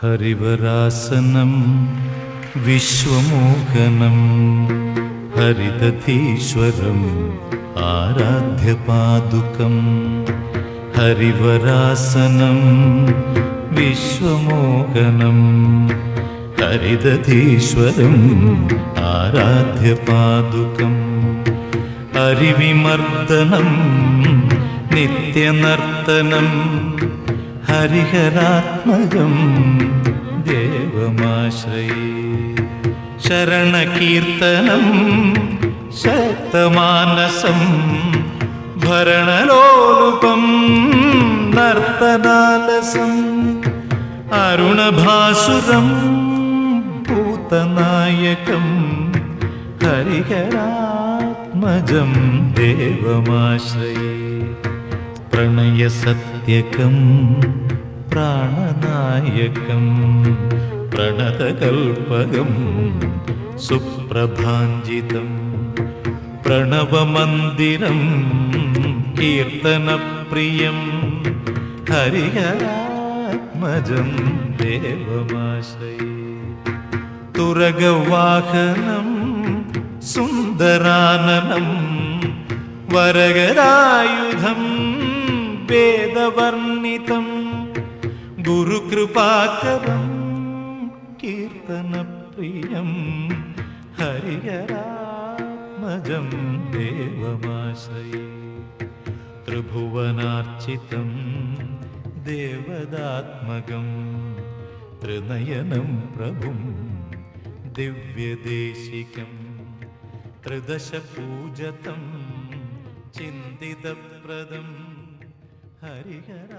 Harivarasanam വിശ്വമോഹനം ഹരിതധീശ്വരം ആരാധ്യപാദുക്കം Harivarasanam വിശ്വമോഹനം ഹരിതധീശ്വരം ആരാധ്യപാദുക്കം ഹരിവിമർദ്ദനം നിത്യനർത്തനം हरिहरात्मजं देवमाश्रये शरणकीर्तनं शक्तमानसं भरणलोलुपं नर्तनालसम् अरुणभासुरं भूतनायकं हरिहरात्मजं देवमाश्रये പ്രണയസത്യകം പ്രാണനായകം പ്രണതകൽപകം സുപ്രഭാഞ്ജിതം പ്രണവമന്ദിരം കീർത്തനപ്രിയം ഹരിഹരാത്മജം ദേവമാശ്രയ. തുരകവാഹനം സുന്ദരാനനം വരകരായുധം भेदवर्णितं गुरुकृपाकरं कीर्तनप्रियं हरिहरात्मजं देवमाश्रये त्रिभुवनार्चितं देवदात्मकं त्रिनयनं प्रभुं दिव्यदेशिकं त्रिदशपूजतं Padma Harihara